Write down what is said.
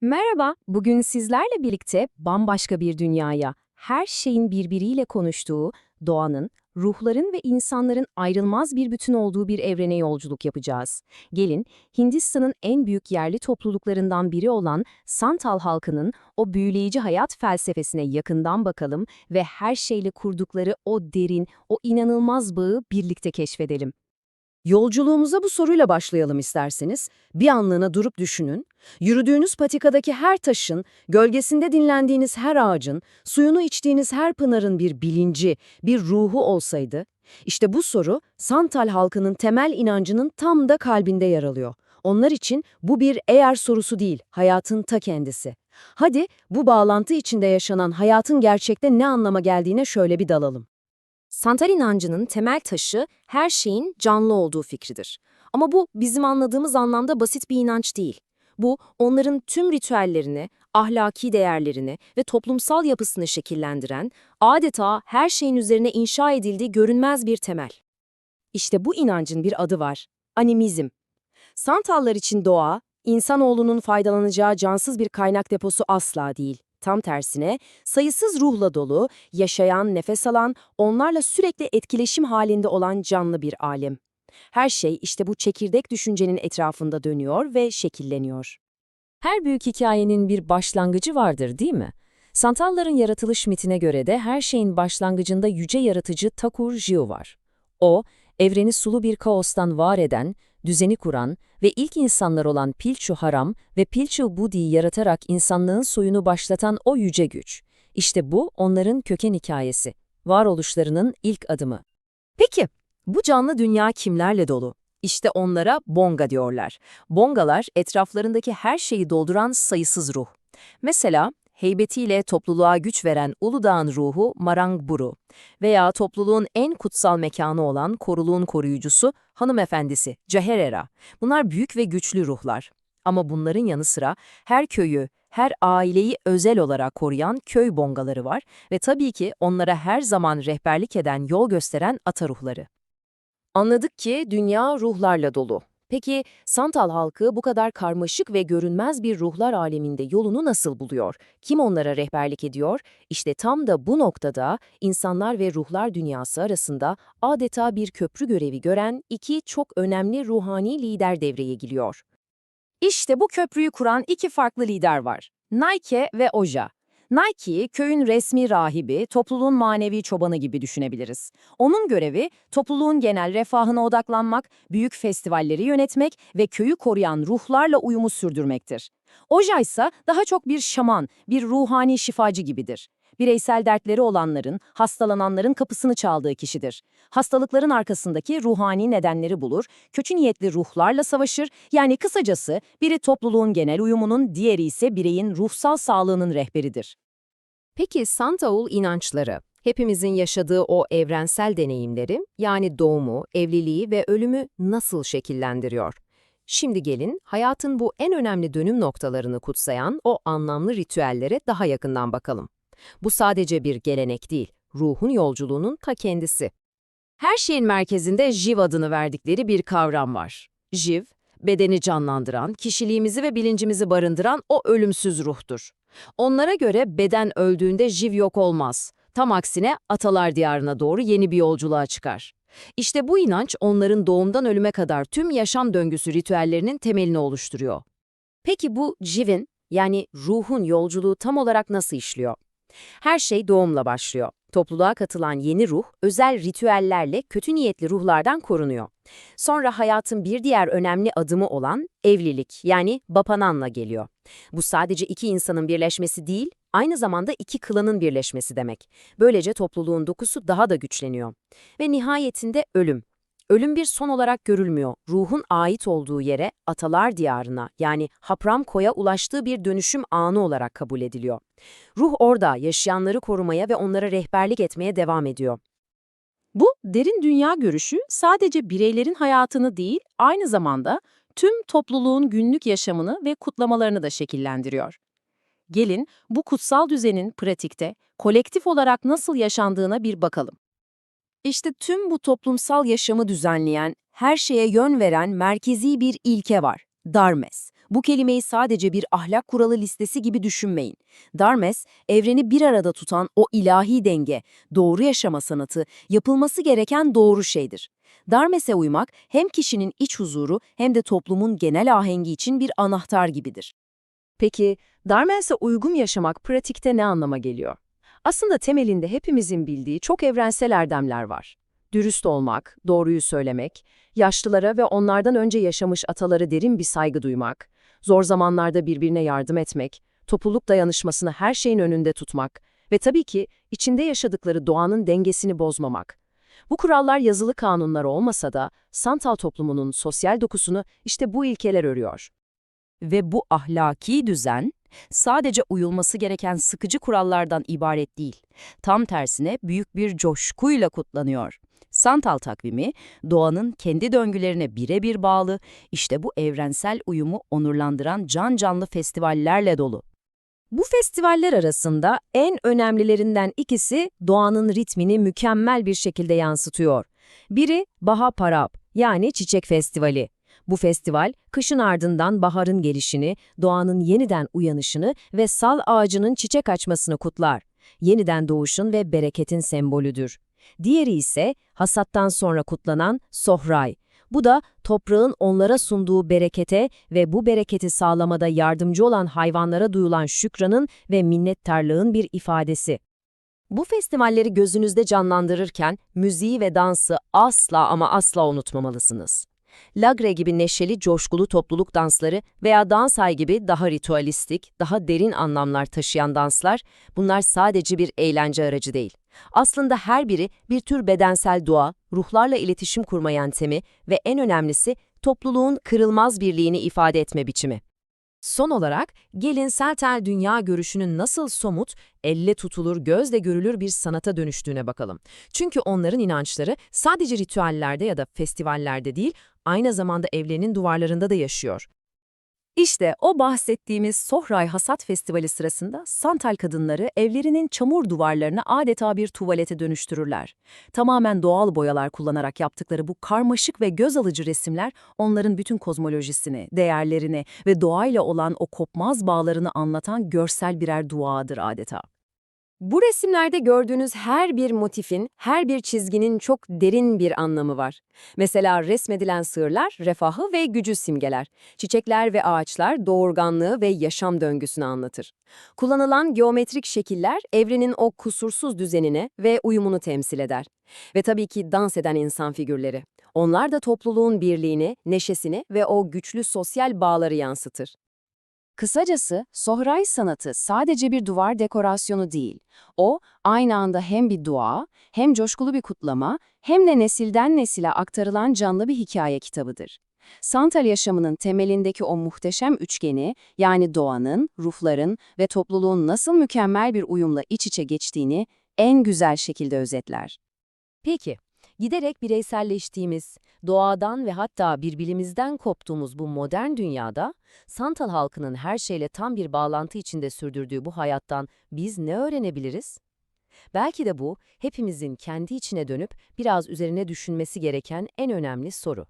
Merhaba, bugün sizlerle birlikte bambaşka bir dünyaya, her şeyin birbiriyle konuştuğu, doğanın, ruhların ve insanların ayrılmaz bir bütün olduğu bir evrene yolculuk yapacağız. Gelin, Hindistan'ın en büyük yerli topluluklarından biri olan Santal halkının o büyüleyici hayat felsefesine yakından bakalım ve her şeyle kurdukları o derin, o inanılmaz bağı birlikte keşfedelim. Yolculuğumuza bu soruyla başlayalım isterseniz. Bir anlığına durup düşünün. Yürüdüğünüz patikadaki her taşın, gölgesinde dinlendiğiniz her ağacın, suyunu içtiğiniz her pınarın bir bilinci, bir ruhu olsaydı, işte bu soru Santal halkının temel inancının tam da kalbinde yer alıyor. Onlar için bu bir eğer sorusu değil, hayatın ta kendisi. Hadi bu bağlantı içinde yaşanan hayatın gerçekte ne anlama geldiğine şöyle bir dalalım. Santal inancının temel taşı her şeyin canlı olduğu fikridir. Ama bu bizim anladığımız anlamda basit bir inanç değil. Bu onların tüm ritüellerini, ahlaki değerlerini ve toplumsal yapısını şekillendiren, adeta her şeyin üzerine inşa edildiği görünmez bir temel. İşte bu inancın bir adı var, animizm. Santallar için doğa, insanoğlunun faydalanacağı cansız bir kaynak deposu asla değil. Tam tersine sayısız ruhla dolu, yaşayan, nefes alan, onlarla sürekli etkileşim halinde olan canlı bir alem. Her şey işte bu çekirdek düşüncenin etrafında dönüyor ve şekilleniyor. Her büyük hikayenin bir başlangıcı vardır değil mi? Santalların yaratılış mitine göre de her şeyin başlangıcında yüce yaratıcı Takur Jiu var. O, evreni sulu bir kaostan var eden, düzeni kuran ve ilk insanlar olan Pilchu Haram ve Pilchu Budi'yi yaratarak insanlığın soyunu başlatan o yüce güç. İşte bu onların köken hikayesi, varoluşlarının ilk adımı. Peki, bu canlı dünya kimlerle dolu? İşte onlara bonga diyorlar. Bongalar etraflarındaki her şeyi dolduran sayısız ruh. Mesela heybetiyle topluluğa güç veren Uludağ'ın ruhu Marangburu veya topluluğun en kutsal mekanı olan koruluğun koruyucusu hanımefendisi Caherera. Bunlar büyük ve güçlü ruhlar. Ama bunların yanı sıra her köyü, her aileyi özel olarak koruyan köy bongaları var ve tabii ki onlara her zaman rehberlik eden, yol gösteren ata ruhları. Anladık ki dünya ruhlarla dolu. Peki Santal halkı bu kadar karmaşık ve görünmez bir ruhlar aleminde yolunu nasıl buluyor? Kim onlara rehberlik ediyor? İşte tam da bu noktada insanlar ve ruhlar dünyası arasında adeta bir köprü görevi gören iki çok önemli ruhani lider devreye giriyor. İşte bu köprüyü kuran iki farklı lider var. Nike ve Oja. Nike'yi köyün resmi rahibi, topluluğun manevi çobanı gibi düşünebiliriz. Onun görevi topluluğun genel refahına odaklanmak, büyük festivalleri yönetmek ve köyü koruyan ruhlarla uyumu sürdürmektir. Oja ise daha çok bir şaman, bir ruhani şifacı gibidir. Bireysel dertleri olanların, hastalananların kapısını çaldığı kişidir. Hastalıkların arkasındaki ruhani nedenleri bulur, kötü niyetli ruhlarla savaşır, yani kısacası biri topluluğun genel uyumunun, diğeri ise bireyin ruhsal sağlığının rehberidir. Peki Santaul inançları, hepimizin yaşadığı o evrensel deneyimleri, yani doğumu, evliliği ve ölümü nasıl şekillendiriyor? Şimdi gelin, hayatın bu en önemli dönüm noktalarını kutsayan o anlamlı ritüellere daha yakından bakalım. Bu sadece bir gelenek değil, ruhun yolculuğunun ta kendisi. Her şeyin merkezinde Jiv adını verdikleri bir kavram var. Jiv, bedeni canlandıran, kişiliğimizi ve bilincimizi barındıran o ölümsüz ruhtur. Onlara göre beden öldüğünde Jiv yok olmaz. Tam aksine atalar diyarına doğru yeni bir yolculuğa çıkar. İşte bu inanç onların doğumdan ölüme kadar tüm yaşam döngüsü ritüellerinin temelini oluşturuyor. Peki bu Jiv'in, yani ruhun yolculuğu tam olarak nasıl işliyor? Her şey doğumla başlıyor. Topluluğa katılan yeni ruh, özel ritüellerle kötü niyetli ruhlardan korunuyor. Sonra hayatın bir diğer önemli adımı olan evlilik, yani bapananla geliyor. Bu sadece iki insanın birleşmesi değil, aynı zamanda iki klanın birleşmesi demek. Böylece topluluğun dokusu daha da güçleniyor. Ve nihayetinde ölüm. Ölüm bir son olarak görülmüyor. Ruhun ait olduğu yere, atalar diyarına yani Hapramko'ya ulaştığı bir dönüşüm anı olarak kabul ediliyor. Ruh orada yaşayanları korumaya ve onlara rehberlik etmeye devam ediyor. Bu derin dünya görüşü sadece bireylerin hayatını değil, aynı zamanda tüm topluluğun günlük yaşamını ve kutlamalarını da şekillendiriyor. Gelin bu kutsal düzenin pratikte, kolektif olarak nasıl yaşandığına bir bakalım. İşte tüm bu toplumsal yaşamı düzenleyen, her şeye yön veren merkezi bir ilke var. Darmes. Bu kelimeyi sadece bir ahlak kuralı listesi gibi düşünmeyin. Darmes, evreni bir arada tutan o ilahi denge, doğru yaşama sanatı, yapılması gereken doğru şeydir. Darmes'e uymak hem kişinin iç huzuru hem de toplumun genel ahengi için bir anahtar gibidir. Peki, Darmens'e uygun yaşamak pratikte ne anlama geliyor? Aslında temelinde hepimizin bildiği çok evrensel erdemler var. Dürüst olmak, doğruyu söylemek, yaşlılara ve onlardan önce yaşamış ataları derin bir saygı duymak, zor zamanlarda birbirine yardım etmek, topluluk dayanışmasını her şeyin önünde tutmak ve tabii ki içinde yaşadıkları doğanın dengesini bozmamak. Bu kurallar yazılı kanunlar olmasa da Santal toplumunun sosyal dokusunu işte bu ilkeler örüyor. Ve bu ahlaki düzen sadece uyulması gereken sıkıcı kurallardan ibaret değil. Tam tersine büyük bir coşkuyla kutlanıyor. Santal takvimi, doğanın kendi döngülerine birebir bağlı, işte bu evrensel uyumu onurlandıran can canlı festivallerle dolu. Bu festivaller arasında en önemlilerinden ikisi doğanın ritmini mükemmel bir şekilde yansıtıyor. Biri Baha Parab yani Çiçek Festivali. Bu festival, kışın ardından baharın gelişini, doğanın yeniden uyanışını ve sal ağacının çiçek açmasını kutlar. Yeniden doğuşun ve bereketin sembolüdür. Diğeri ise hasattan sonra kutlanan Sohray. Bu da toprağın onlara sunduğu berekete ve bu bereketi sağlamada yardımcı olan hayvanlara duyulan şükranın ve minnettarlığın bir ifadesi. Bu festivalleri gözünüzde canlandırırken müziği ve dansı asla ama asla unutmamalısınız. Lagre gibi neşeli, coşkulu topluluk dansları veya dansay gibi daha ritüelistik, daha derin anlamlar taşıyan danslar, bunlar sadece bir eğlence aracı değil. Aslında her biri bir tür bedensel dua, ruhlarla iletişim kurma yöntemi ve en önemlisi topluluğun kırılmaz birliğini ifade etme biçimi. Son olarak, gelin Seltel dünya görüşünün nasıl somut, elle tutulur, gözle görülür bir sanata dönüştüğüne bakalım. Çünkü onların inançları sadece ritüellerde ya da festivallerde değil, aynı zamanda evlerinin duvarlarında da yaşıyor. İşte o bahsettiğimiz Sohray Hasat Festivali sırasında Santal kadınları evlerinin çamur duvarlarını adeta bir tuvalete dönüştürürler. Tamamen doğal boyalar kullanarak yaptıkları bu karmaşık ve göz alıcı resimler onların bütün kozmolojisini, değerlerini ve doğayla olan o kopmaz bağlarını anlatan görsel birer duadır adeta. Bu resimlerde gördüğünüz her bir motifin, her bir çizginin çok derin bir anlamı var. Mesela resmedilen sığırlar refahı ve gücü simgeler. Çiçekler ve ağaçlar doğurganlığı ve yaşam döngüsünü anlatır. Kullanılan geometrik şekiller evrenin o kusursuz düzenini ve uyumunu temsil eder. Ve tabii ki dans eden insan figürleri. Onlar da topluluğun birliğini, neşesini ve o güçlü sosyal bağları yansıtır. Kısacası, Sohray sanatı sadece bir duvar dekorasyonu değil. O, aynı anda hem bir dua, hem coşkulu bir kutlama, hem de nesilden nesile aktarılan canlı bir hikaye kitabıdır. Santal yaşamının temelindeki o muhteşem üçgeni, yani doğanın, ruhların ve topluluğun nasıl mükemmel bir uyumla iç içe geçtiğini en güzel şekilde özetler. Peki, giderek bireyselleştiğimiz, doğadan ve hatta birbirimizden koptuğumuz bu modern dünyada, Santal halkının her şeyle tam bir bağlantı içinde sürdürdüğü bu hayattan biz ne öğrenebiliriz? Belki de bu, hepimizin kendi içine dönüp biraz üzerine düşünmesi gereken en önemli soru.